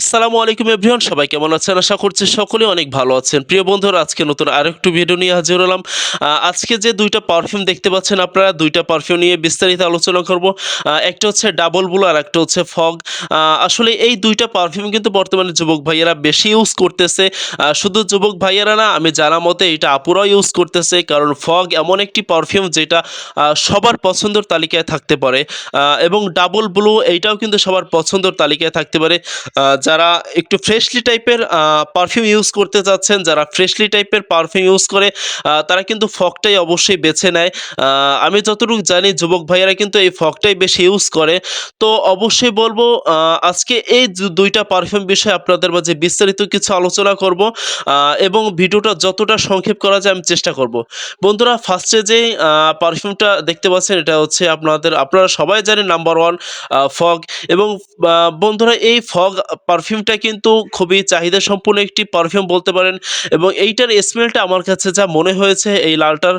আসসালামু আলাইকুম এভরিওয়ান, সবাই কেমন আছেন? আশা করছি সকলে অনেক ভালো আছেন। প্রিয় বন্ধুরা, আজকে নতুন আরেকটু ভিডিও নিয়ে হাজির হলাম। আজকে যে দুইটা পারফিউম দেখতে পাচ্ছেন আপনারা, দুইটা পারফিউম নিয়ে বিস্তারিত আলোচনা করব। একটা হচ্ছে ডাবল ব্লু আর একটা হচ্ছে ফগ আসলে এই দুইটা পারফিউম কিন্তু বর্তমানে যুবক ভাইয়েরা বেশি ইউজ করতেছে। শুধু যুবক ভাইয়েরা না, আমি জানা মতে এটা আপুরাও ইউজ করতেছে, কারণ ফগ এমন একটি পারফিউম যেটা সবার পছন্দের তালিকায় থাকতে পারে। এবং ডাবল ব্লু এইটাও কিন্তু সবার পছন্দের তালিকায় থাকতে পারে। যারা একটু ফ্রেশলি টাইপের পারফিউম ইউজ করতে চাচ্ছেন, যারা ফ্রেশলি টাইপের পারফিউম ইউজ করে তারা কিন্তু ফগটাই অবশ্যই বেছে নেয়। আমি যতটুকু জানি যুবক ভাইয়েরা কিন্তু এই ফগটাই বেশি ইউজ করে। তো অবশ্যই বলব আজকে এই দুইটা পারফিউম বিষয়ে আপনাদের মাঝে বিস্তারিত কিছু আলোচনা করব এবং ভিডিওটা যতটা সংক্ষেপ করা যায় আমি চেষ্টা করব। বন্ধুরা ফার্স্টে যে পারফিউমটা দেখতে পাচ্ছেন, এটা হচ্ছে আপনাদের, আপনারা সবাই জানেন নাম্বার ওয়ান ফগ এবং বন্ধুরা, এই ফগ পারফিউমটা কিন্তু খুবই চাহিদা সম্পূর্ণ একটি পারফিউম বলতে পারেন এবং এইটার স্মেলটা আমার কাছে যা মনে হয়েছে এই লালটার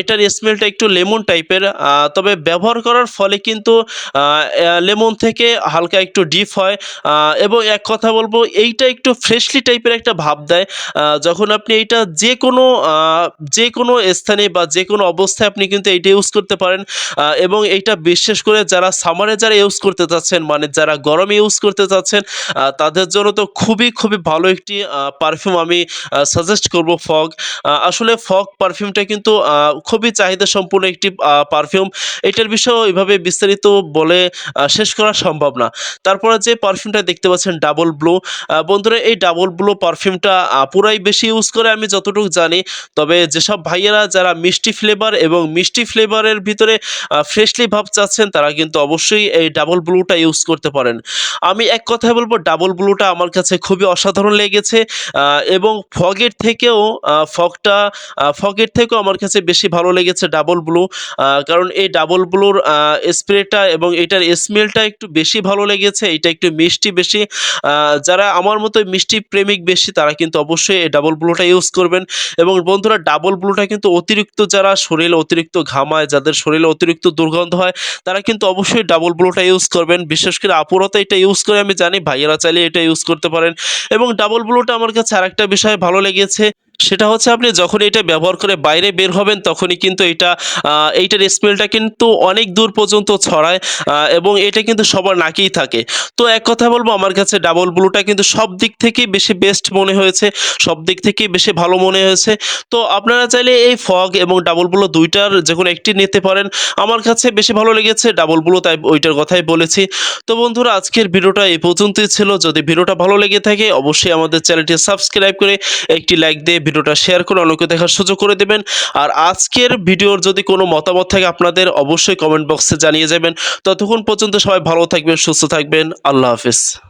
এটার স্মেলটা একটু লেমন টাইপের তবে ব্যবহার করার ফলে কিন্তু লেমন থেকে হালকা একটু ডিপ হয় এবং এক কথা বলব এইটা একটু ফ্রেশলি টাইপের একটা ভাব দেয় যখন আপনি এইটা যে কোনো যে কোনো স্থানে বা যে কোনো অবস্থায় আপনি কিন্তু এইটা ইউজ করতে পারেন এবং এইটা বিশেষ করে যারা সামারে যারা ইউজ করতে চাচ্ছেন মানে যারা গরমে ইউজ করতে চাচ্ছেন তাদের জন্য তো খুবই খুবই ভালো একটি পারফিউম আমি সাজেস্ট করব ফগ। আসলে ফগ পারফিউমটা কিন্তু খুবই চাহিদা সম্পূর্ণ একটি পারফিউম এটার বিষয়ে ওইভাবে বিস্তারিত বলে শেষ করা সম্ভব না। তারপরে যে পারফিউমটা দেখতে পাচ্ছেন ডাবল ব্লু বন্ধুরা, এই ডাবল ব্লু পারফিউমটা পুরাই বেশি ইউজ করে আমি যতটুকু জানি। তবে যেসব ভাইয়েরা, যারা মিষ্টি ফ্লেভার এবং মিষ্টি ফ্লেভারের ভিতরে ফ্রেশলি ভাব চাচ্ছেন, তারা কিন্তু অবশ্যই এই ডাবল ব্লুটা ইউজ করতে পারেন। আমি এক কথায় বলব ডাবল ব্লুটা আমার কাছে খুবই অসাধারণ লেগেছে। এবং ফগের থেকেও ফগটা ফগের থেকেও আমার কাছে বেশি ভালো লেগেছে ডাবল ব্লু কারণ এই ডাবল ব্লুর স্প্রেটা এবং এটার স্মেলটা একটু বেশি ভালো লেগেছে, এটা একটু মিষ্টি বেশি। যারা আমার মতো মিষ্টি প্রেমিক বেশি, তারা কিন্তু অবশ্যই এই ডাবল ব্লুটা ইউজ করবেন। এবং বন্ধুরা ডাবল ব্লুটা কিন্তু অতিরিক্ত যারা শরীরে অতিরিক্ত ঘামায় যাদের শরীরে অতিরিক্ত দুর্গন্ধ হয়, তারা কিন্তু অবশ্যই ডাবল ব্লুটা ইউজ করবেন। বিশেষ করে আপুরতা এটা ইউজ করে, আমি জানি ভাইয়েরা চাইলে এটা ইউজ করতে পারেন। এবং ডাবল ব্লুটা আমার কাছে আরেকটা বিষয় ভালো লেগেছে। সেটা হচ্ছে আপনি যখন এটা ব্যবহার করে বাইরে বের হবেন, তখনই কিন্তু এটা এইটার স্মেলটা কিন্তু অনেক দূর পর্যন্ত ছড়ায় এবং এটা কিন্তু সবার নাকেই থাকে। তো এক কথা বলব, আমার কাছে ডাবল ব্লুটা কিন্তু সব দিক থেকেই বেশি বেস্ট মনে হয়েছে সব দিক থেকেই বেশি ভালো মনে হয়েছে। তো আপনারা চাইলে এই ফগ এবং ডাবল ব্লু দুইটার যে কোনো একটি নিতে পারেন। আমার কাছে বেশি ভালো লেগেছে ডাবল ব্লু, তাই ওইটার কথাই বলেছি। তো বন্ধুরা, আজকের ভিডিওটা এই পর্যন্তই ছিল। যদি ভিডিওটা ভালো লেগে থাকে, অবশ্যই আমাদের চ্যানেলটি সাবস্ক্রাইব করে একটি লাইক দিয়ে ভিডিওটা শেয়ার করে অনেকে দেখার সুযোগ করে দেবেন। আর আজকের ভিডিওর যদি কোনো মতামত থাকে আপনাদের, অবশ্যই কমেন্ট বক্সে জানিয়ে যাবেন। ততক্ষণ পর্যন্ত সবাই ভালো থাকবেন, সুস্থ থাকবেন। আল্লাহ হাফিজ।